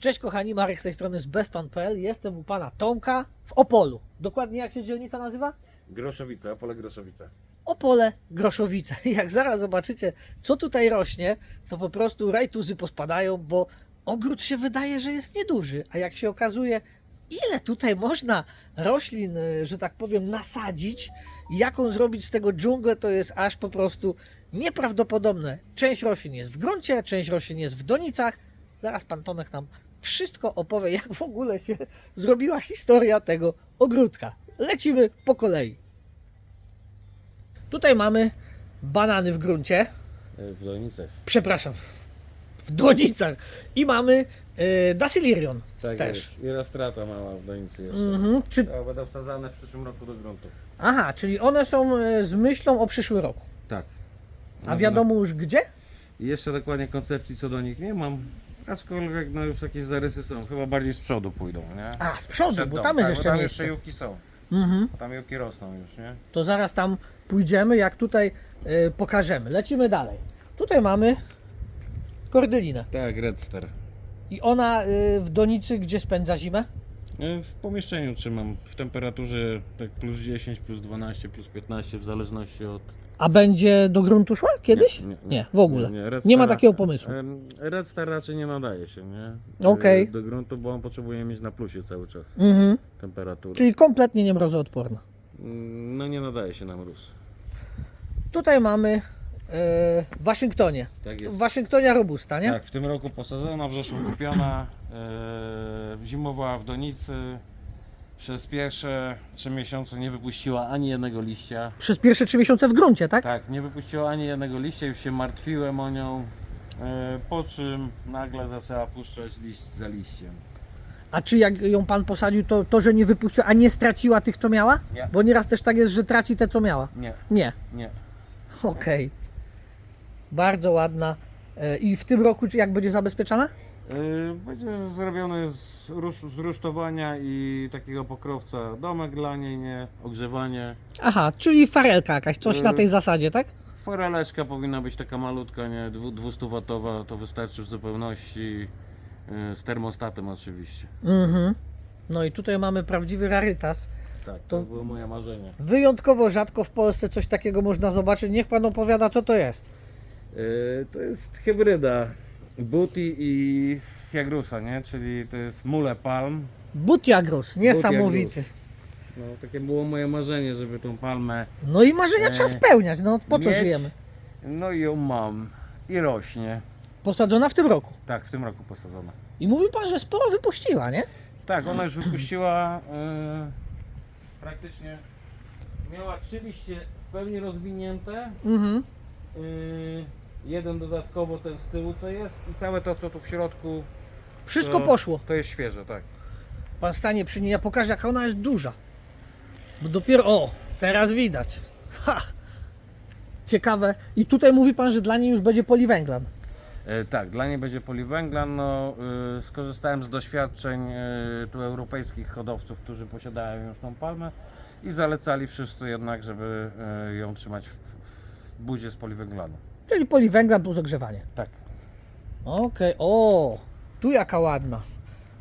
Cześć kochani, Marek z tej strony z bezpan.pl. Jestem u pana Tomka w Opolu. Dokładnie jak się dzielnica nazywa? Groszowice, Opole Groszowice. Opole Groszowice. Jak zaraz zobaczycie, co tutaj rośnie, to po prostu rajtuzy pospadają, bo ogród się wydaje, że jest nieduży, a jak się okazuje, ile tutaj można roślin, y, że tak powiem, nasadzić, i jaką zrobić z tego dżunglę, to jest aż po prostu nieprawdopodobne. Część roślin jest w gruncie, część roślin jest w donicach. Zaraz pan Tomek nam wszystko opowie, jak w ogóle się zrobiła historia tego ogródka. Lecimy po kolei. Tutaj mamy banany w gruncie, E, W Dolnicach. przepraszam, w donicach i mamy e, Dasylirion Tak też. jest. I strata mała w Donicy jeszcze. Mhm. Czy, To będą wsadzane w przyszłym roku do gruntu. aha, czyli one są e, z myślą o przyszły roku. Tak. A wiadomo już gdzie? I jeszcze dokładnie koncepcji co do nich nie mam. Aczkolwiek no już jakieś zarysy są. Chyba bardziej z przodu pójdą, nie? A, z przodu, Przed bo dom. tam jest tak, jeszcze bo tam miejsce. jeszcze juki są. Mhm. Tam juki rosną już, nie? To zaraz tam pójdziemy, jak tutaj e, pokażemy. Lecimy dalej. Tutaj mamy kordylinę. Tak, Redster. I ona e, w donicy gdzie spędza zimę? E, W pomieszczeniu trzymam w temperaturze tak plus 10, plus 12, plus 15 w zależności od... A będzie do gruntu szła kiedyś? Nie, w ogóle. Nie, Red ma Star takiego pomysłu. Red Star raczej nie nadaje się, nie? Okej. E, Do gruntu, bo on potrzebuje mieć na plusie cały czas Mhm. temperaturę. Czyli kompletnie nie mrozoodporna. Mm, No nie nadaje się na mróz. Tutaj mamy e, w Waszyngtonie. Tak W jest. Waszyngtonie robusta, nie? Tak, w tym roku posadzona, w zeszłym kupiona, zimowała w donicy. Przez pierwsze trzy miesiące nie wypuściła ani jednego liścia. Przez pierwsze trzy miesiące w gruncie, tak? Tak, nie wypuściła ani jednego liścia, już się martwiłem o nią. E, po czym nagle zaczęła puszczać liść za liściem. A czy jak ją pan posadził, to, to że nie wypuściła, a nie straciła tych, co miała? Nie. Bo nieraz też tak jest, że traci te, co miała. Nie, Nie. nie. Okej. Bardzo ładna. E, I w tym roku, jak będzie zabezpieczana? E, Będzie zrobione z, rusz, z rusztowania i takiego pokrowca domek dla niej, nie? Ogrzewanie. Aha, czyli farelka jakaś, coś na Y. tej zasadzie, tak? Foreleczka powinna być taka malutka, nie? 200-watowa, to wystarczy w zupełności. e, Z termostatem oczywiście. Mhm. No i tutaj mamy prawdziwy rarytas. Tak, To- to było moje marzenie. Wyjątkowo rzadko w Polsce coś takiego można zobaczyć. Niech pan opowiada, co to jest. E, To jest hybryda Buti i Siagrusa, nie? Czyli to jest mule palm. Butiagrus, niesamowity. No, takie było moje marzenie, żeby tą palmę. No i marzenia E, trzeba spełniać, no po co mieć. żyjemy? No i ją mam. I rośnie. Posadzona w tym roku. Tak, w tym roku posadzona. I mówił pan, że sporo wypuściła, nie? Tak, ona już wypuściła e, praktycznie. Miała trzy liście w pełni rozwinięte. Mhm. Yy, jeden dodatkowo ten z tyłu co jest i całe to co tu w środku Wszystko to, poszło. to jest świeże, tak. Pan stanie przy niej, ja pokażę jaka ona jest duża. Bo dopiero, o, teraz widać. Ha! Ciekawe. I tutaj mówi pan, że dla niej już będzie poliwęglan. E, tak, dla niej będzie poliwęglan. No, y, skorzystałem z doświadczeń y, tu europejskich hodowców, którzy posiadają już tą palmę i zalecali wszyscy jednak, żeby y, ją trzymać w, w buzie z poliwęglanu. Czyli poliwęglan plus ogrzewanie. Tak. Okej, o, tu jaka ładna.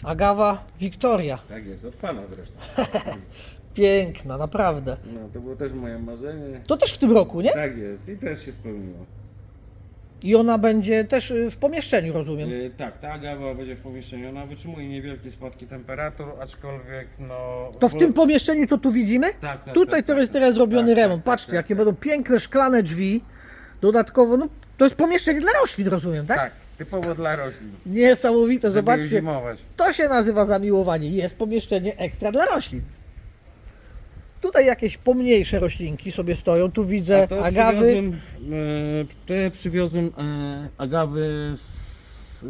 Agawa Wiktoria. Tak jest, od pana zresztą. Piękna, naprawdę. No, to było też moje marzenie. To też w tym roku, nie? Tak jest i też się spełniło. I ona będzie też y, w pomieszczeniu, rozumiem. Y, tak, ta agawa będzie w pomieszczeniu. Ona wytrzymuje niewielkie spadki temperatur, aczkolwiek no... To w tym pomieszczeniu, co tu widzimy? Tak, tak, Tutaj tak, to tak, jest teraz zrobiony tak, remont. tak, Patrzcie, tak, jakie tak. będą piękne szklane drzwi. Dodatkowo, no to jest pomieszczenie dla roślin, rozumiem, tak? Tak, typowo dla roślin. Niesamowite, zobaczcie. zimować. To się nazywa zamiłowanie. Jest pomieszczenie ekstra dla roślin. Tutaj jakieś pomniejsze roślinki sobie stoją. Tu widzę A to agawy. Przywiozłem, e, te przywiozłem e, agawy z, e,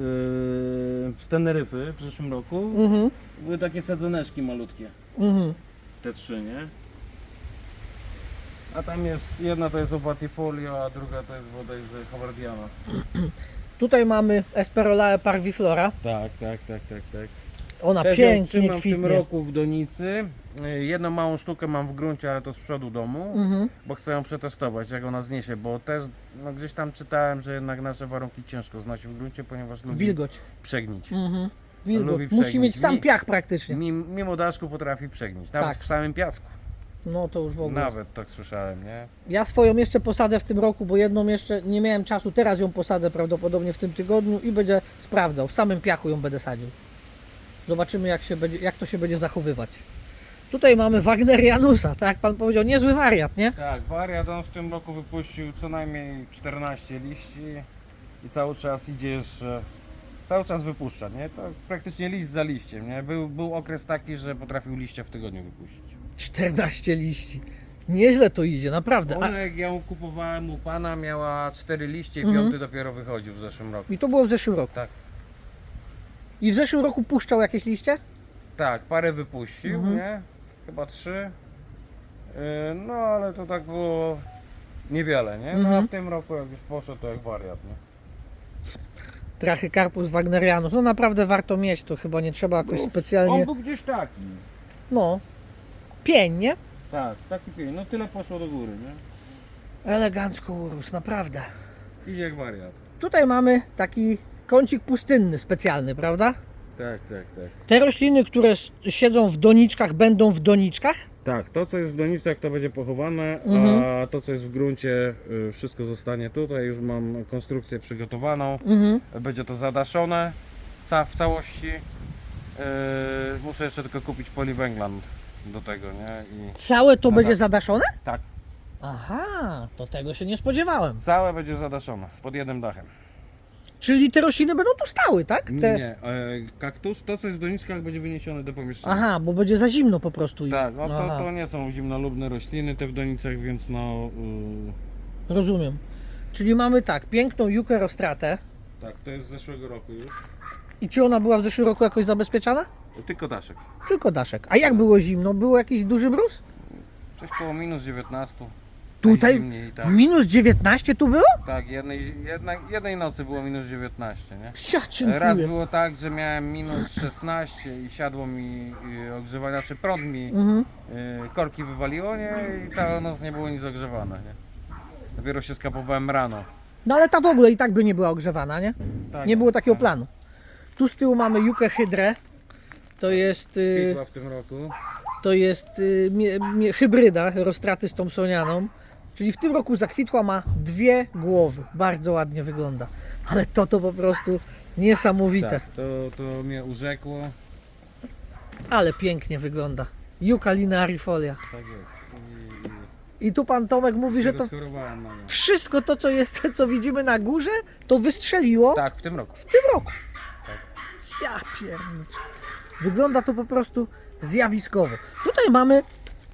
z Teneryfy w zeszłym roku. Mhm, Były takie sadzoneczki malutkie, mhm. te trzy, nie? A tam jest, jedna to jest Opatifolio, a druga to jest woda z Howardiana. Tutaj mamy Esperolae parviflora. Tak, tak, tak, tak, tak. Ona Też ją pięknie trzymam w tym kwitnie. roku w donicy. E, Jedną małą sztukę mam w gruncie, ale to z przodu domu. Mhm. bo chcę ją przetestować, jak ona zniesie, bo też no, gdzieś tam czytałem, że jednak nasze warunki ciężko znosi w gruncie, ponieważ lubi Wilgoć. przegnić. Mhm. wilgoć. Lubi Musi przegnić. mieć sam Mi- piach praktycznie. Mim- Mimo daszku potrafi przegnić, nawet Tak. w samym piasku. No to już w ogóle. Nawet tak słyszałem, nie? Ja swoją jeszcze posadzę w tym roku, bo jedną jeszcze nie miałem czasu. Teraz ją posadzę prawdopodobnie w tym tygodniu i będę sprawdzał. W samym piachu ją będę sadził. Zobaczymy jak, się będzie, jak to się będzie zachowywać. Tutaj mamy Wagnerianusa, tak jak pan powiedział, niezły wariat, nie? Tak, wariat on w tym roku wypuścił co najmniej 14 liści i cały czas idzie jeszcze, cały czas wypuszcza, nie? To praktycznie liść za liściem, nie? Był, był okres taki, że potrafił liście w tygodniu wypuścić. 14 liści. Nieźle to idzie, naprawdę. A, Ona jak ja ją kupowałem u pana miała 4 liście i Mhm. piąty dopiero wychodził w zeszłym roku. I to było w zeszłym roku. Tak. I w zeszłym roku puszczał jakieś liście? Tak, parę wypuścił, Mhm. nie? Chyba trzy. Yy, No ale to tak było niewiele, nie? No a Mhm. w tym roku jak już poszedł to jak wariat, nie? Trachycarpus wagnerianus. No naprawdę warto mieć, to chyba nie trzeba jakoś specjalnie... On był gdzieś taki. No, pień, nie? Tak, taki pień. No tyle poszło do góry, nie? Elegancko urósł, naprawdę. Idzie jak wariat. Tutaj mamy taki kącik pustynny specjalny, prawda? Tak, tak, tak. Te rośliny, które s- siedzą w doniczkach, będą w doniczkach? Tak, to co jest w donicach to będzie pochowane, Mhm. a to co jest w gruncie y, wszystko zostanie tutaj. Już mam konstrukcję przygotowaną. Mhm. Będzie to zadaszone ca w całości. Yy, muszę jeszcze tylko kupić poliwęglan do tego, nie? I Całe to będzie zadaszone? tak, Aha, to tego się nie spodziewałem. całe będzie zadaszone pod jednym dachem. Czyli te rośliny będą tu stały, tak? Te... Nie, e, kaktus, to co jest w doniczkach będzie wyniesione do pomieszczenia. Aha, bo będzie za zimno po prostu. im. Tak, no to, Aha, to nie są zimnolubne rośliny te w donicach, więc no... Yy, Rozumiem. Czyli mamy tak, piękną jukę rostratę. tak, to jest z zeszłego roku już. I czy ona była w zeszłym roku jakoś zabezpieczana? Tylko daszek. Tylko daszek. A jak było zimno? Było jakiś duży mróz? Coś koło minus 19. Tutaj Najzimniej, tak. minus 19 tu było? Tak, jednej, jednej, jednej nocy było minus 19, nie? Ja. Raz było tak, że miałem minus 16 i siadło mi y, ogrzewanie, czy prąd mi Mhm. y, korki wywaliło, nie? I całą noc nie było nic ogrzewane, nie? Dopiero się skapowałem rano. No ale ta w ogóle i tak by nie była ogrzewana, nie? Tak, Nie było takiego tak. planu. Tu z tyłu mamy jukę hydrę. To jest, y, Kwitła w tym roku. to jest y, mie, mie, hybryda rostraty z Thompsonianą. Czyli w tym roku zakwitła ma dwie głowy. Bardzo ładnie wygląda. Ale to to po prostu niesamowite. Tak, to, to mnie urzekło. Ale pięknie wygląda. Juka linearifolia. Tak jest. I, I tu pan Tomek mówi, że to rozchorowałem na nią. wszystko to, co jest, co widzimy na górze, to wystrzeliło Tak, w tym roku. w tym roku. Ja pierniczę. Wygląda to po prostu zjawiskowo. Tutaj mamy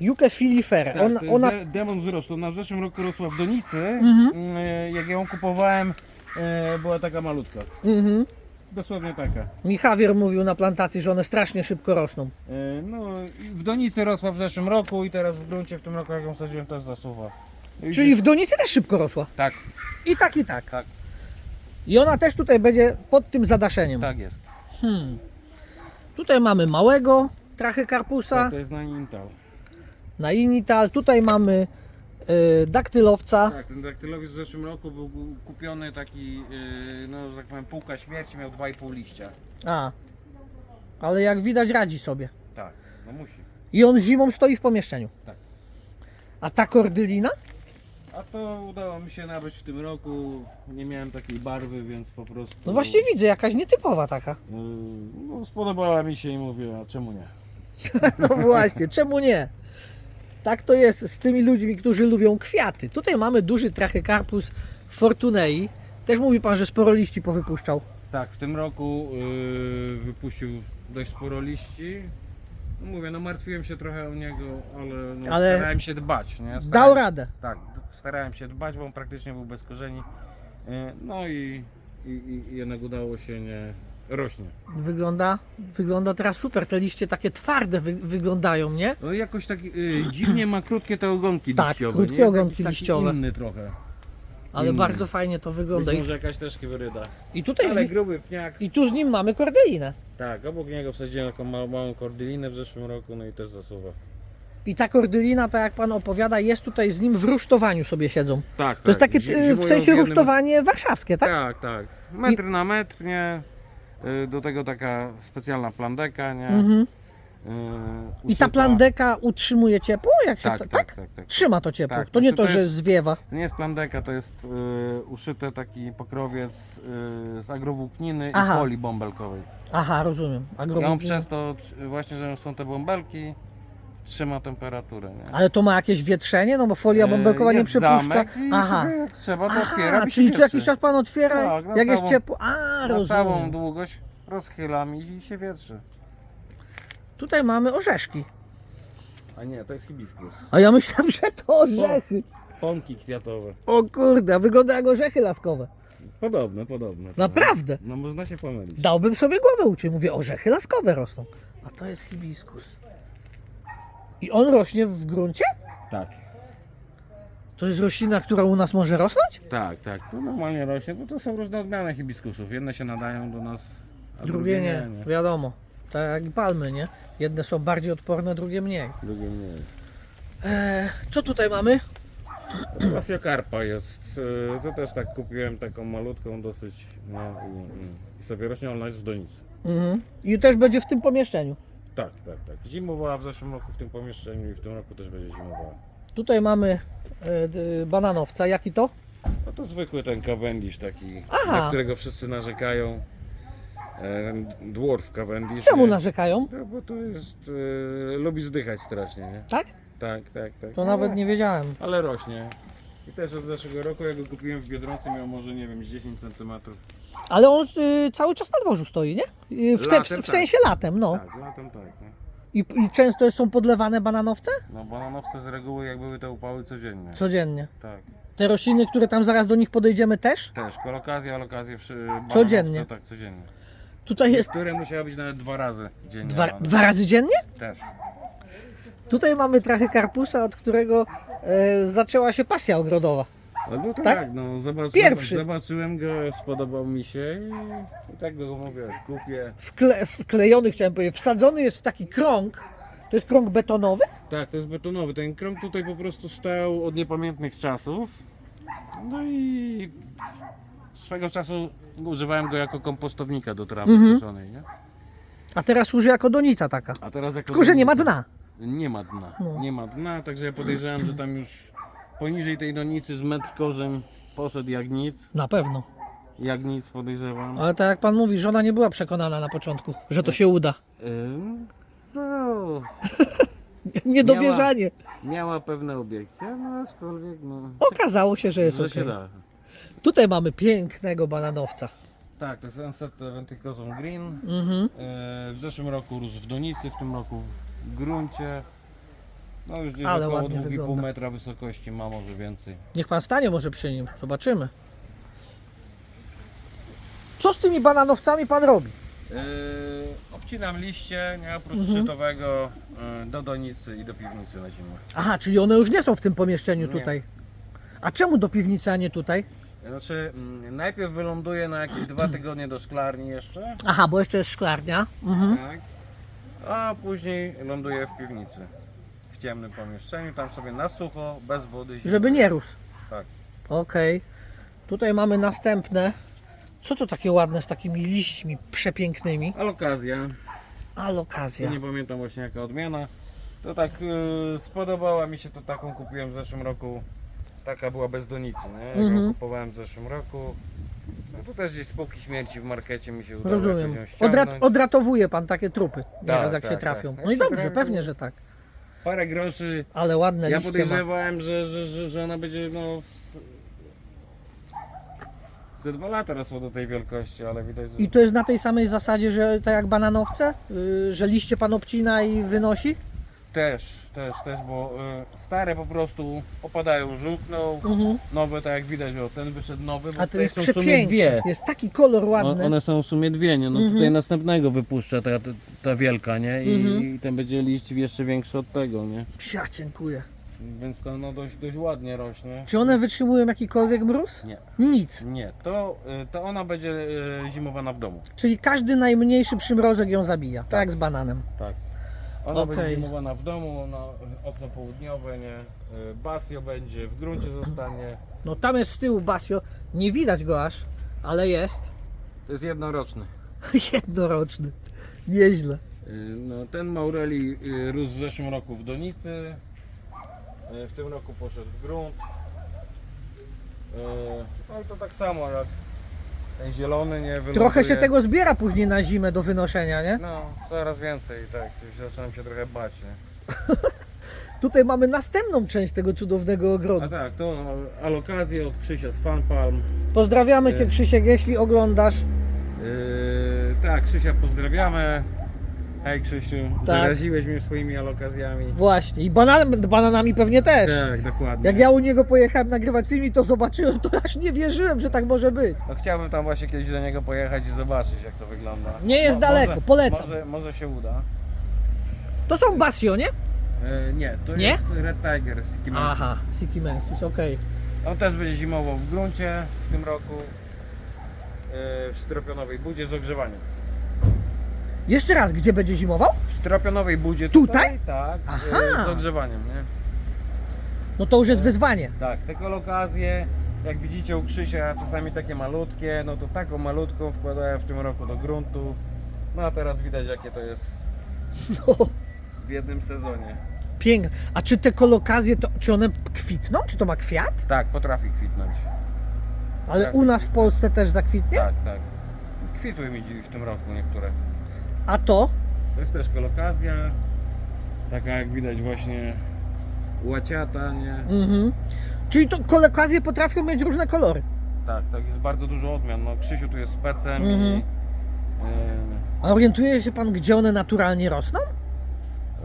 Jukę filifera. Tak, ona, to jest ona de- demon. Ona w zeszłym roku rosła w donicy. Mhm. E, Jak ją kupowałem, e, była taka malutka. mhm. Dosłownie taka. Mi Javier mówił na plantacji, że one strasznie szybko rosną. E, No, i w donicy rosła w zeszłym roku i teraz w gruncie w tym roku jak ją sadziłem też zasuwa. I Czyli w donicy też szybko rosła. Tak, I tak, i tak. tak, I ona też tutaj będzie pod tym zadaszeniem. tak jest. Hmm. Tutaj mamy małego trachykarpusa Tak, to jest na Intel. Na inital. Tutaj mamy y, daktylowca. Tak, ten daktylowiec w zeszłym roku był kupiony taki, yy, no że tak powiem, półka śmierci, miał 2,5 liścia. A. Ale jak widać radzi sobie. Tak, no musi. I on zimą stoi w pomieszczeniu. Tak. A ta kordylina? A to udało mi się nabyć w tym roku. Nie miałem takiej barwy, więc po prostu. No właśnie widzę, jakaś nietypowa taka. Yy, no, spodobała mi się i mówię, a czemu nie? No właśnie, czemu nie? Tak to jest z tymi ludźmi, którzy lubią kwiaty. Tutaj mamy duży trachykarpus fortunei. Też mówi pan, że sporo liści powypuszczał. Tak, w tym roku yy, wypuścił dość sporo liści. No mówię, no martwiłem się trochę o niego, ale, no, Ale starałem się dbać. Nie? Starałem, Dał radę. Tak, starałem się dbać, bo on praktycznie był bez korzeni. Yy, no i, i, i jednak udało się nie rośnie. Wygląda, wygląda teraz super. Te liście takie twarde wy, wyglądają, nie? No jakoś tak yy, dziwnie ma krótkie te ogonki Tak, liściowe. krótkie nie? Jest ogonki jakiś taki liściowe. inny trochę. Ale Inny. bardzo fajnie to wygląda. Być I, może jakaś też hyryda. i tutaj Ale z, gruby pniak. i tu z nim mamy kordylinę. Tak, obok niego wsadziłem taką małą, małą kordylinę w zeszłym roku, no i też zasuwa. I ta kordylina, tak jak pan opowiada, jest tutaj z nim w rusztowaniu sobie siedzą. Tak, To jest takie Zi- y, w sensie rusztowanie warszawskie, tak? Tak, tak. Metr na metr, nie. Y, Do tego taka specjalna plandeka, nie? Mhm. Y, I ta plandeka utrzymuje ciepło? Jak się Tak, to, tak, tak, tak. Trzyma to ciepło. Tak, to nie znaczy to, że jest- zwiewa. To nie jest plandeka, to jest y, uszyte taki pokrowiec y, z agrowłókniny Aha. i folii bąbelkowej. Aha, rozumiem. I on przez to właśnie, że są te bąbelki, trzyma temperaturę, nie? Ale to ma jakieś wietrzenie? No bo folia E, bąbelkowa nie jest przypuszcza. zamek i Aha. sobie jak trzeba, to Aha, otwieram i się czyli co jakiś czas pan otwiera, Tak, na jak jest całą- ciepło. A, Na całą rozumiem. długość rozchylam i się wietrzy. Tutaj mamy orzeszki. A nie, to jest hibiskus. A ja myślałem, że to orzechy. Pąki kwiatowe. O kurde, a wygląda jak orzechy laskowe. Podobne, podobne. Naprawdę. No można się pomylić. Dałbym sobie głowę uciąć. Mówię, orzechy laskowe rosną. A to jest hibiskus. I on rośnie w gruncie? Tak. To jest roślina, która u nas może rosnąć? Tak, tak. To normalnie rośnie, bo to są różne odmiany hibiskusów. Jedne się nadają do nas, a Drugie nie, wiadomo. Tak jak i palmy, nie? Jedne są bardziej odporne, drugie mniej. Drugie nie. Eee, co tutaj mamy? Lasiokarpa jest. y, To też tak kupiłem taką malutką dosyć. No, i, i- I sobie rośnie, ona jest w donicy. Mhm. I też będzie w tym pomieszczeniu. Tak, tak, tak. Zimowała w zeszłym roku w tym pomieszczeniu i w tym roku też będzie zimowała. Tutaj mamy d, bananowca. Jaki to? No to zwykły ten Cavendish taki, Aha. na którego wszyscy narzekają. E, Dwarf Cavendish. Czemu nie? narzekają? No bo to jest, e, lubi zdychać strasznie, nie? Tak? Tak, tak, tak. To No, nawet nie wiedziałem. Ale rośnie. I też od zeszłego roku, jak go kupiłem w Biedronce, miał może, nie wiem, z 10 cm. Ale on y, cały czas na dworzu stoi, nie? Y, w, te, w, Latem w tak. sensie latem, no. Tak, latem tak, nie? I, I często są podlewane bananowce? No bananowce z reguły, jak były te upały codziennie. Codziennie. Tak. Te rośliny, które tam zaraz do nich podejdziemy też? Też, kolokazja, alokazje, przy bananowce, Codziennie. Tak, codziennie. Tutaj jest Które musiały być nawet dwa razy dziennie. dwa, rano. dwa razy dziennie? Też. Tutaj mamy trochę karpusa, od którego e, zaczęła się pasja ogrodowa. No, no tak, Tak? no zobaczyłem, Pierwszy. zobaczyłem go, spodobał mi się i, i tak go mówię, kupię. Wklejony, chciałem powiedzieć, wsadzony jest w taki krąg. To jest krąg betonowy? Tak, to jest betonowy. Ten krąg tutaj po prostu stał od niepamiętnych czasów. No i swego czasu używałem go jako kompostownika do trawy Mhm. skoszonej, nie? A teraz służy jako donica taka. A teraz jako Tylko, że nie ma dna. Nie ma dna. No. Nie ma dna, także ja podejrzewam, że tam już poniżej tej donicy z metr korzeń poszedł jak nic. Na pewno. Jak nic podejrzewam. Ale tak jak pan mówi, żona nie była przekonana na początku, że to się uda. Ym, No, Niedowierzanie. miała pewne obiekcje, no aczkolwiek no. Okazało się, że jest że ok. się da. Tutaj mamy pięknego bananowca. Tak, to jest Sunset Venticosum Green. Mhm. E, W zeszłym roku rósł w donicy, w tym roku w gruncie. No już gdzieś Ale około ładnie 2,5 wygląda. metra wysokości ma, może więcej. Niech pan stanie może przy nim. Zobaczymy. Co z tymi bananowcami pan robi? E, obcinam liście, nie oprócz Mhm. szczytowego e, do donicy i do piwnicy na zimę. Aha, czyli one już nie są w tym pomieszczeniu Nie. tutaj. A czemu do piwnicy, a nie tutaj? Znaczy, mm, najpierw wyląduje na jakieś dwa tygodnie do szklarni jeszcze, Aha, bo jeszcze jest szklarnia. Mhm. tak? a później ląduje w piwnicy. Ciemnym pomieszczeniu, tam sobie na sucho, bez wody. zimno. Żeby nie rósł. Tak. Okej. Tutaj mamy następne. Co to takie ładne z takimi liśćmi przepięknymi? Alokazja. Alokazja. Nie pamiętam właśnie jaka odmiana. To tak y, spodobała mi się, to taką kupiłem w zeszłym roku. Taka była bez donicy, nie? Jak Mhm. ją kupowałem w zeszłym roku. No to też gdzieś spółki śmierci w markecie mi się udało Rozumiem. jakoś ją Odrat, ściągnąć. odratowuje pan takie trupy, nieraz jak tak, się tak. trafią. Jak No i dobrze, pewnie, że tak. Parę groszy. Ale ładne Ja liście ma. podejrzewałem, że, że, że, że ona będzie no... Ze dwa lata rosło do tej wielkości, ale widać, że... I to jest na tej samej zasadzie, że tak jak bananowce, yy, że liście pan obcina i wynosi? Też, też, też, bo y, stare po prostu opadają, żółkną, Mhm. nowe tak jak widać, o ten wyszedł nowy, bo A to tutaj jest są w sumie dwie. Jest taki kolor O- ładny. One są w sumie dwie, nie? No Mhm. tutaj następnego wypuszcza ta, ta, ta wielka, nie? I, Mhm. I ten będzie liść jeszcze większy od tego, nie? Ja dziękuję. Więc to no dość, dość ładnie rośnie. Czy one wytrzymują jakikolwiek mróz? Nie, Nic. nie. To, y, to ona będzie y, zimowana w domu. Czyli każdy najmniejszy przymrozek ją zabija. Tak, jak z bananem. Tak. Ona Okej. będzie zimowana w domu, ona, okno południowe, nie? Y, Basio będzie, w gruncie zostanie. No tam jest z tyłu Basio. Nie widać go aż, ale jest. To jest jednoroczny. Jednoroczny. Nieźle. Y, No, ten Maureli y, rósł w zeszłym roku w donicy. y, W tym roku poszedł w grunt. Y, No i to tak samo jak ten zielony nie wyląduje. Trochę się tego zbiera później na zimę do wynoszenia, nie? No, coraz więcej, tak. Już zaczynam się trochę bać, nie? Tutaj mamy następną część tego cudownego A ogrodu. tak, to alokacje od Krzysia z Fan Palm. Pozdrawiamy Cię Y. Krzysiek, jeśli oglądasz. Yy, tak, Krzysia pozdrawiamy. Hej Krzysiu, zaraziłeś mnie swoimi alokacjami. Właśnie. I banan, bananami pewnie też. Tak, dokładnie. Jak ja u niego pojechałem nagrywać film i to zobaczyłem, to aż nie wierzyłem, że tak może być. No, chciałbym tam właśnie kiedyś do niego pojechać i zobaczyć jak to wygląda. Nie jest daleko, może, polecam. Może, może się uda. To są Basio, nie? Yy, nie, to Nie? jest Red Tiger z Kimensis. Aha, Siki Mensis, okej. On też będzie zimował w gruncie w tym roku. Yy, w stropionowej budzie z ogrzewaniem. Jeszcze raz, gdzie będzie zimował? W stropionowej budzie Tutaj? tak, Aha. yy, z ogrzewaniem, nie? No to już jest wyzwanie. Tak, te kolokazje, jak widzicie u Krzysia, czasami takie malutkie, no to taką malutką wkładałem w tym roku do gruntu. No a teraz widać jakie to jest No, w jednym sezonie. piękne. A czy te kolokazje, to, czy one kwitną? Czy to ma kwiat? Tak, potrafi kwitnąć. Ale Tak. u nas w Polsce też zakwitnie? Tak, tak. Kwitły mi w tym roku niektóre. A to? To jest też kolokazja. Taka jak widać właśnie łaciata, nie? Mhm. Czyli to kolokazje potrafią mieć różne kolory. Tak, tak, jest bardzo dużo odmian. No Krzysiu tu jest specem Mhm. i... A orientuje się pan, gdzie one naturalnie rosną?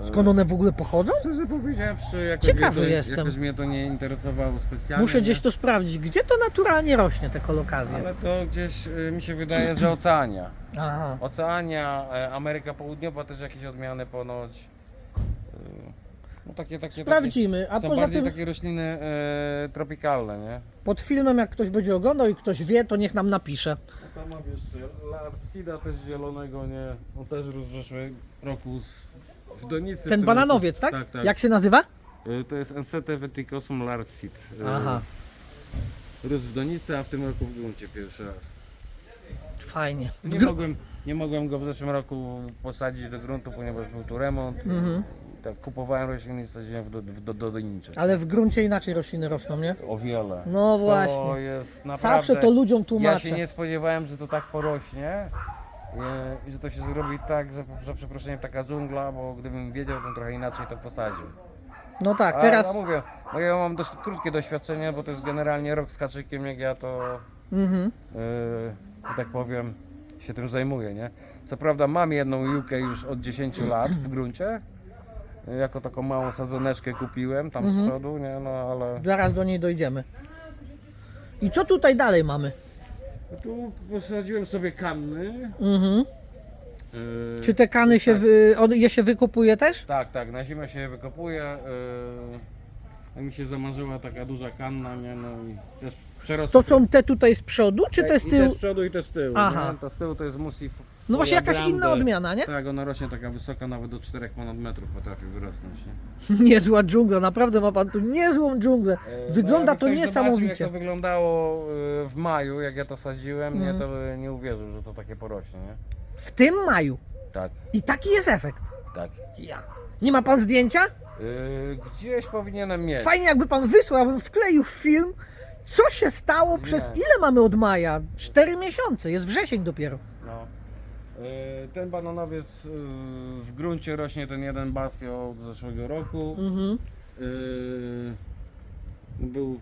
Skąd one w ogóle pochodzą? Szczerze powiedziawszy, jakoś, Ciekawy mnie to, jestem. jakoś mnie to nie interesowało specjalnie. Muszę gdzieś to sprawdzić. Gdzie to naturalnie rośnie, te kolokazje? Ale to gdzieś y, mi się wydaje, że Oceania. Aha. Oceania, e, Ameryka Południowa też jakieś odmiany ponoć. Y, No takie, takie, Sprawdzimy. A takie, są poza bardziej tym, takie rośliny e, tropikalne, nie? pod filmem, jak ktoś będzie oglądał i ktoś wie, to niech nam napisze. No tam ma wiesz, Larcida też zielonego, nie? On też roku z, w Donicy. w Ten tym bananowiec, roku. tak? Tak, tak. Jak się nazywa? Y, To jest Veticosum Larcid. Y, Aha, Rósł w Donicy, a w tym roku w gruncie pierwszy raz. fajnie. W Nie gru- mogłem, nie mogłem go w zeszłym roku posadzić do gruntu, ponieważ był tu remont. Mhm. Tak, kupowałem rośliny i sadziłem w do, w do, do. Ale w gruncie inaczej rośliny rosną, nie? O wiele. No To właśnie. jest naprawdę... Zawsze to ludziom Ja tłumaczę. się nie spodziewałem, że to tak porośnie i, że to się zrobi tak, że za przeproszeniem taka dżungla, bo gdybym wiedział, to trochę inaczej to posadził. No tak, A, teraz. No mówię, no ja mam dość krótkie doświadczenie, bo to jest generalnie rok z kaczykiem, jak ja to Mhm. yy, że tak powiem, się tym zajmuję, nie? Co prawda mam jedną jukę już od 10 lat w gruncie, jako taką małą sadzoneczkę kupiłem tam Mhm. z przodu, nie? No ale Zaraz do niej dojdziemy. I co tutaj dalej mamy? Tu posadziłem sobie kanny. Mhm. yy, Czy te kany się, tak. wy, on, je się wykupuje też? Tak, tak, na zimę się wykopuje. Yy, mi się zamarzyła taka duża kanna, nie? No i też. To są te tutaj z przodu, czy Tak, te z I tyłu? te z przodu i te z tyłu. Aha. Nie? Ta z tyłu to jest Musi No właśnie jakaś inna odmiana, nie? Tak, ona rośnie taka wysoka, nawet do 4 ponad metrów potrafi wyrosnąć. Nie? Niezła dżungla, naprawdę ma pan tu niezłą dżunglę. E, Wygląda jakby to ktoś Zobaczył, jak niesamowicie. to wyglądało e, w maju, jak ja to sadziłem, nie, Mhm. to by nie uwierzył, że to takie porośnie, nie? W tym maju. Tak, I taki jest efekt. tak. Ja. Nie ma pan zdjęcia? Yy, gdzieś powinienem mieć. Fajnie jakby pan wysłał, abym wkleił w film, co się stało przez... Ile mamy od maja? Cztery miesiące, jest wrzesień dopiero. Yy, ten bananowiec yy, w gruncie rośnie ten jeden basio od zeszłego roku. Mhm. Yy, był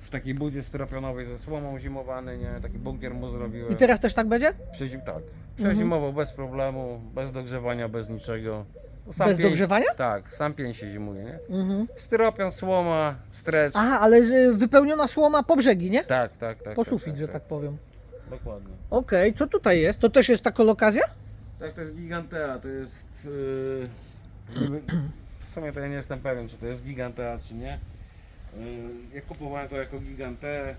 w takiej budzie stropionowej ze słomą zimowany, nie? Taki bunkier mu zrobiłem. I teraz też tak będzie? Przezim, tak. Przezimował bez problemu, bez dogrzewania, bez niczego. Sam Bez dogrzewania? Tak, sam pień się zimuje, nie? Mhm. Styropian, słoma, stretch. Aha, ale z, wypełniona słoma po brzegi, nie? Tak, tak, tak. Po tak, sufit, że tak powiem. Dokładnie. Okej, co tutaj jest? To też jest ta kolokazja? Tak, to jest Gigantea, to jest... Yy, w sumie to ja nie jestem pewien, czy to jest Gigantea, czy nie. Yy, ja kupowałem to jako Giganteę.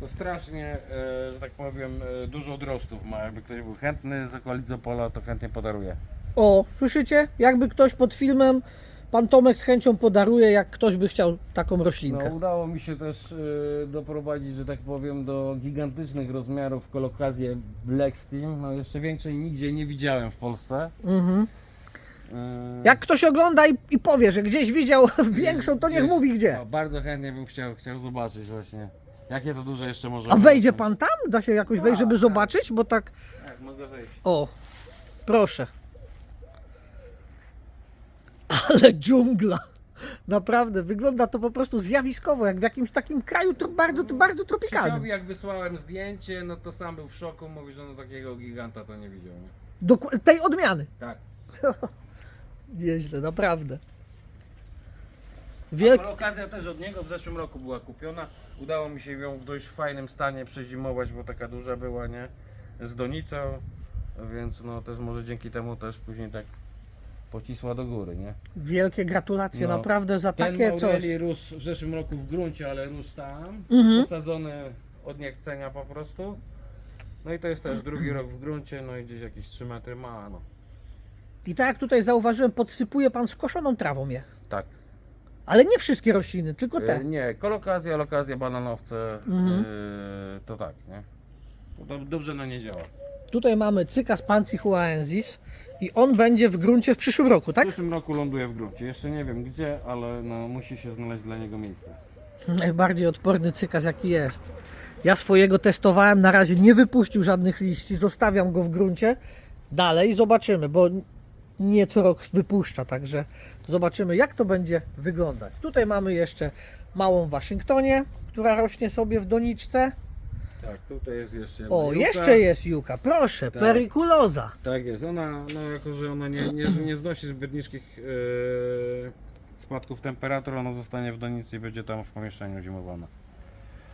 To strasznie, yy, że tak powiem, yy, dużo odrostów ma. Jakby ktoś był chętny z okolic Opola, to chętnie podaruję. O, słyszycie? Jakby ktoś pod filmem pan Tomek z chęcią podaruje, jak ktoś by chciał taką No, roślinkę. udało mi się też y, doprowadzić, że tak powiem, do gigantycznych rozmiarów kolokazję Black Steam. No jeszcze większej nigdzie nie widziałem w Polsce. Mhm. Y, Jak ktoś ogląda i, i powie, że gdzieś widział większą, to niech mówi gdzie. No, bardzo chętnie bym chciał, chciał zobaczyć właśnie. Jakie to duże jeszcze może A wejdzie pan tam? Da się jakoś wejść, żeby tak. zobaczyć? Bo tak. Tak, mogę wejść. O, proszę. Ale dżungla. Naprawdę, wygląda to po prostu zjawiskowo, jak w jakimś takim kraju tro- bardzo, bardzo tropikalnym. Krzysiowi jak wysłałem zdjęcie, no to sam był w szoku, mówi, że no takiego giganta to nie widział. Nie? Doku- tej odmiany. Tak. Nieźle, naprawdę. Wielki. okazja też od niego w zeszłym roku była kupiona. Udało mi się ją w dość fajnym stanie przezimować, bo taka duża była, nie? Z donicą, więc no też może dzięki temu też później tak pocisła do góry, nie? Wielkie gratulacje, No. naprawdę za Ten takie coś. Aureli rósł w zeszłym roku w gruncie, ale rósł tam, Mhm. posadzony od niechcenia po prostu. No i to jest też drugi rok w gruncie, no i gdzieś jakieś 3 metry ma, no. I tak jak tutaj zauważyłem, podsypuje pan skoszoną trawą je. Tak. Ale nie wszystkie rośliny, tylko E, te. Nie, kolokazja, lokazja, bananowce, Mhm. e, to tak, nie? To dobrze na nie działa. Tutaj mamy Cycas pancihuaensis i on będzie w gruncie w przyszłym roku, W tak? przyszłym roku ląduje w gruncie. Jeszcze nie wiem gdzie, ale no, musi się znaleźć dla niego miejsce. Najbardziej odporny cykas jaki jest. Ja swojego testowałem, na razie nie wypuścił żadnych liści, zostawiam go w gruncie. Dalej zobaczymy, bo nie co rok wypuszcza, także zobaczymy jak to będzie wyglądać. Tutaj mamy jeszcze małą Waszyngtonie, która rośnie sobie w doniczce. Tak, tutaj jest jeszcze O, juka. jeszcze jest juka, proszę, Tak. periculoza. Tak jest, ona, no jako że ona nie, nie, nie znosi zbyt niskich e, spadków temperatur, ona zostanie w donicy i będzie tam w pomieszczeniu zimowana.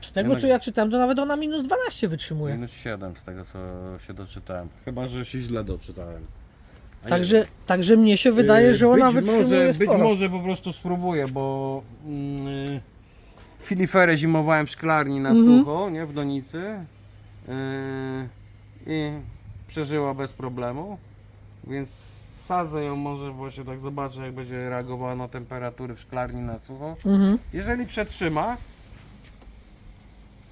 Z tego Jednak- co ja czytam, to nawet ona minus 12 wytrzymuje. Minus 7 z tego co się doczytałem. Chyba, że się źle doczytałem. A Także, także mnie się wydaje, Yy, że ona być wytrzymuje może, sporo. Być może po prostu spróbuję, bo yy, filiferę zimowałem w szklarni na Mhm. sucho, nie, w donicy yy, i przeżyła bez problemu, więc wsadzę ją może, się tak zobaczę jak będzie reagowała na temperatury w szklarni na sucho. Mhm. Jeżeli przetrzyma,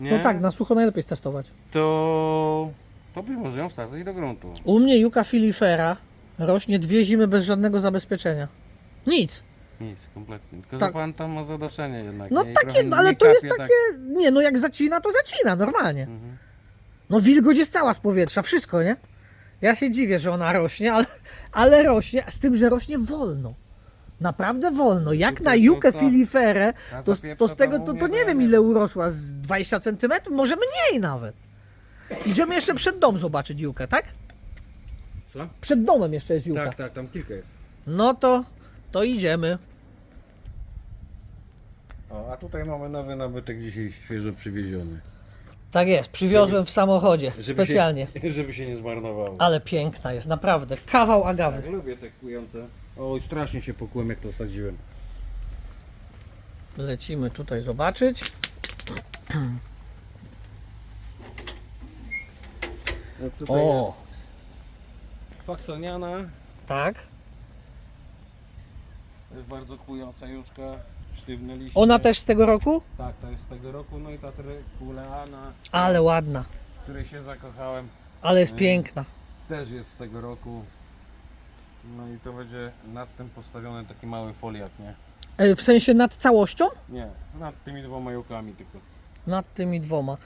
nie, No tak, na sucho najlepiej testować. to, to być może ją wsadzę i do gruntu. U mnie Juka filifera rośnie dwie zimy bez żadnego zabezpieczenia. Nic. Nic, kompletnie. Tylko, Tak. że pan tam ma zadaszenie jednak. No nie? I takie, trochę ale nie to jest kapie takie, nie no jak zacina, to zacina, normalnie. Mhm. No wilgoć jest cała z powietrza, wszystko, nie? Ja się dziwię, że ona rośnie, ale, ale rośnie, z tym, że rośnie wolno. Naprawdę wolno. Jak na Jukę filifere, Ta to, to z tego to to, nie wiem ile urosła, z 20 cm, może mniej nawet. Idziemy jeszcze przed dom zobaczyć Jukę, tak? Co? Przed domem jeszcze jest Juka. Tak, tak, tam kilka jest. No to, to idziemy. O, a tutaj mamy nowy nabytek dzisiaj świeżo przywieziony. Tak jest, przywiozłem w samochodzie, Żeby specjalnie. Się, żeby się nie zmarnowało. Ale piękna jest, naprawdę. Kawał agawy. Tak, lubię te kujące. Oj, strasznie się pokułem jak to sadziłem. Lecimy tutaj zobaczyć. No, tutaj O, jest faksoniana. tak. To jest bardzo kująca juczka. Ona też z tego roku? Tak, to jest z tego roku. No i ta trekuleana, Ale ładna, w której się zakochałem, ale jest Mm. piękna. też jest z tego roku. No i to będzie nad tym postawiony taki mały foliak, nie? E, W sensie nad całością? Nie, nad tymi dwoma jukami tylko. Nad tymi dwoma.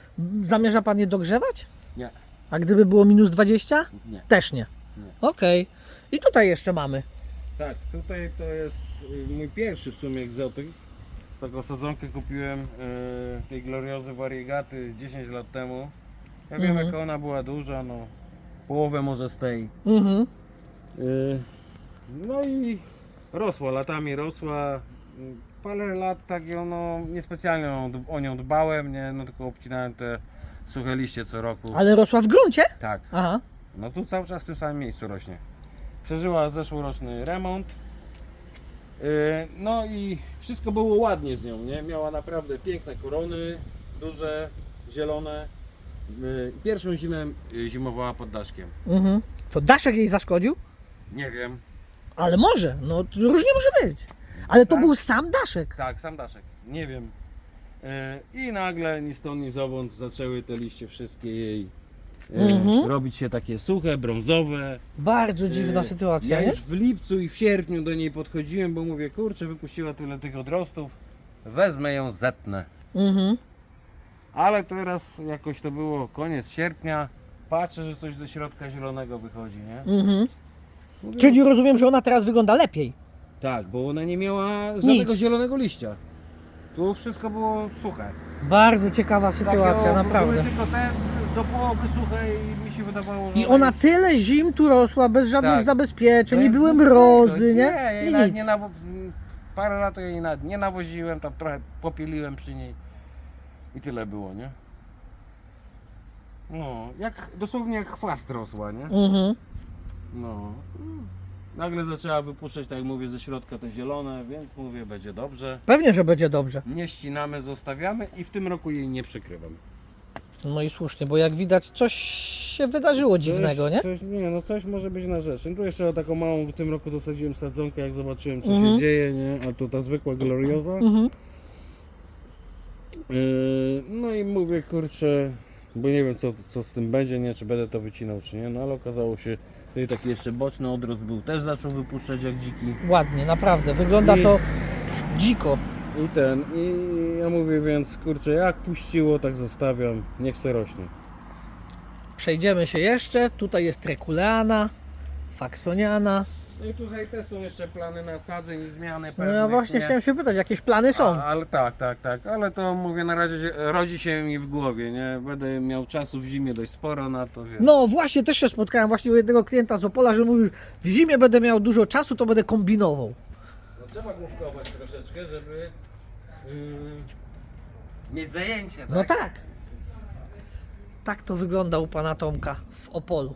Zamierza pan je dogrzewać? Nie. A gdyby było minus 20? Nie. Też nie. Nie. Okej. I tutaj jeszcze mamy. Tak, tutaj to jest y, mój pierwszy w sumie egzotyk. Taką sadzonkę kupiłem y, tej gloriozy variegaty 10 lat temu. Ja wiem Mhm. jaka ona była duża, no połowę może z tej. Mhm. Y, no i rosła, latami rosła. Y, Parę lat tak ją, no niespecjalnie o, o nią dbałem, nie, no tylko obcinałem te suche liście co roku. Ale rosła w gruncie? Tak. Aha. No tu cały czas w tym samym miejscu rośnie. Przeżyła zeszłoroczny remont. Yy, No i wszystko było ładnie z nią, nie? Miała naprawdę piękne korony, duże, zielone. Yy, Pierwszą zimę yy, zimowała pod daszkiem. Mhm. To daszek jej zaszkodził? Nie wiem. Ale może, no różnie może być. Ale to Sam- był sam daszek. Tak, sam daszek. Nie wiem. E, I nagle ni stąd, ni zowąd zaczęły te liście wszystkie jej e, Mhm. robić się takie suche, brązowe. Bardzo dziwna E, sytuacja, Ja nie? już w lipcu i w sierpniu do niej podchodziłem, bo mówię, kurczę, wypuściła tyle tych odrostów, wezmę ją, zetnę. Mhm. Ale teraz jakoś to było koniec sierpnia, patrzę, że coś ze środka zielonego wychodzi, nie? Mhm. Mówię, Czyli rozumiem, że ona teraz wygląda lepiej. Tak, bo ona nie miała żadnego Nic. zielonego liścia. Tu wszystko było suche. Bardzo ciekawa sytuacja, Takie, o, naprawdę. Tylko te do połowy suche i mi się wydawało, że I ona już- tyle zim tu rosła, bez żadnych Tak. zabezpieczeń, nie Bez były mrozy, nie? ja jej I nawet nic. nie nawo... Parę lat jej nawet nie nawoziłem, tam trochę popieliłem przy niej i tyle było, nie? No, jak, dosłownie jak chwast rosła, nie? Mhm. No. Nagle zaczęła wypuszczać, tak jak mówię, ze środka te zielone, więc mówię, będzie dobrze. Pewnie, że będzie dobrze. Nie ścinamy, zostawiamy i w tym roku jej nie przykrywam. No i słusznie, bo jak widać coś się wydarzyło dziwnego, nie? Coś, nie, no coś może być na rzecz. Tu jeszcze taką małą w tym roku dosadziłem sadzonkę, jak zobaczyłem co Mhm. się dzieje, nie? A to ta zwykła glorioza. Mhm. Yy, no i mówię, kurczę, bo nie wiem co, co z tym będzie, nie? Czy będę to wycinał, czy nie. No ale okazało się, tutaj taki jeszcze boczny odrost był, też zaczął wypuszczać jak dziki. Ładnie, naprawdę. Wygląda to dziko. I ten, i ja mówię, więc kurczę, jak puściło, tak zostawiam, niech se rośnie. Przejdziemy się jeszcze. Tutaj jest trekuleana, faksoniana. No i tutaj też są jeszcze plany nasadzeń i zmiany No pewnych, ja właśnie nie? chciałem się pytać, jakieś plany są? A, ale tak, tak, tak, ale to mówię na razie się- rodzi się mi w głowie, nie? Będę miał czasu w zimie dość sporo na to, więc... No właśnie, też się spotkałem właśnie u jednego klienta z Opola, że mówił, w zimie będę miał dużo czasu, to będę kombinował. No, trzeba główkować troszeczkę, żeby yy, mieć zajęcie, tak? No tak. Tak to wygląda u pana Tomka w Opolu.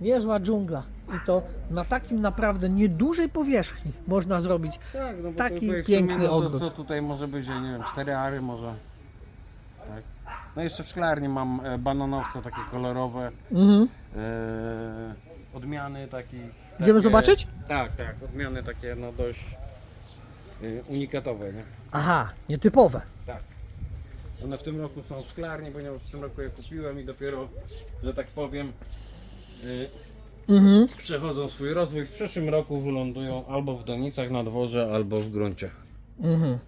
Niezła dżungla. I to na takim naprawdę niedużej powierzchni można zrobić. Tak, no bo Taki tutaj w piękny no to, ogród. Co tutaj może być, ja nie wiem, cztery ary może. Tak. No jeszcze w szklarni mam e, bananowce takie kolorowe, Mhm. e, odmiany takich. Idziemy takie- zobaczyć? Tak, tak, odmiany takie no dość e, unikatowe, nie? Aha, nietypowe. Tak. One w tym roku są w szklarni, ponieważ w tym roku je kupiłem i dopiero, że tak powiem, e, Mhm. przechodzą swój rozwój. W przyszłym roku wylądują albo w donicach na dworze, albo w gruncie. Mhm.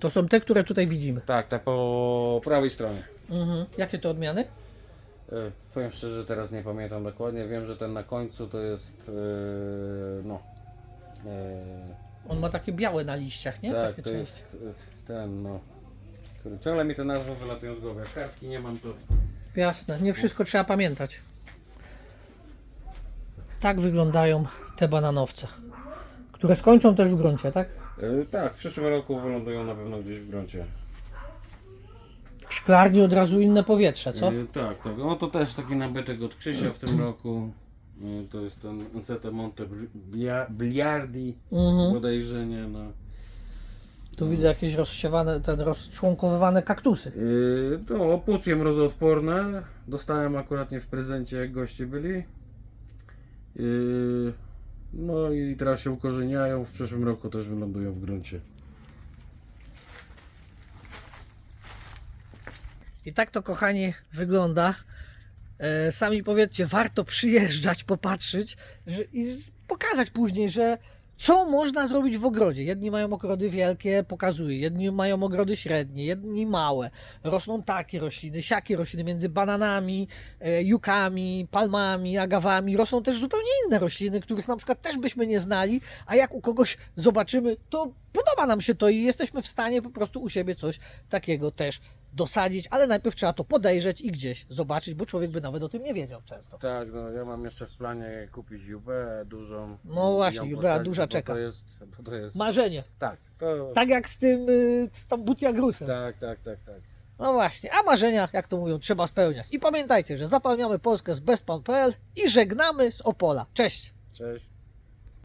To są te, które tutaj widzimy. Tak, tak po prawej stronie. Mhm. Jakie to odmiany? E, Powiem szczerze, teraz nie pamiętam dokładnie. Wiem, że ten na końcu to jest. e, no. e, On ma takie białe na liściach, nie? tak, takie to części. jest ten, no. Ale mi te nazwy wylatują z głowy. Kartki nie mam, to. Jasne, nie wszystko trzeba pamiętać. Tak wyglądają te bananowce, które skończą też w gruncie, tak? E, tak, w przyszłym roku wylądują na pewno gdzieś w gruncie. Szklarni od razu inne powietrze, co? E, tak, tak. No to też taki nabytek od Krzysia w tym roku. E, to jest ten Encete Monte Blia- Bliardi. Mhm. Podejrzenie, no. Tu widzę jakieś rozsiewane, ten rozczłonkowywane kaktusy. Yy, no, opucje mrozoodporne. Dostałem akurat nie w prezencie, jak goście byli. Yy, no i teraz się ukorzeniają. W przyszłym roku też wylądują w gruncie. I tak to, kochani, wygląda. E, sami powiedzcie, warto przyjeżdżać, popatrzeć że, i pokazać później, że co można zrobić w ogrodzie. Jedni mają ogrody wielkie, pokazuję, jedni mają ogrody średnie, jedni małe. Rosną takie rośliny, siakie rośliny między bananami, e, jukami, palmami, agawami. Rosną też zupełnie inne rośliny, których na przykład też byśmy nie znali, a jak u kogoś zobaczymy, to podoba nam się to i jesteśmy w stanie po prostu u siebie coś takiego też dosadzić, ale najpierw trzeba to podejrzeć i gdzieś zobaczyć, bo człowiek by nawet o tym nie wiedział często. Tak, no ja mam jeszcze w planie kupić Jubę dużą. No właśnie, Jubea duża czeka. To jest, bo to jest. Marzenie. Tak, to. Tak jak z tym, y, z tą butiagrusem. Tak, tak, tak, tak. No właśnie, a marzenia, jak to mówią, trzeba spełniać. I pamiętajcie, że zapalniamy Polskę z bestpan.pl i żegnamy z Opola. Cześć! Cześć.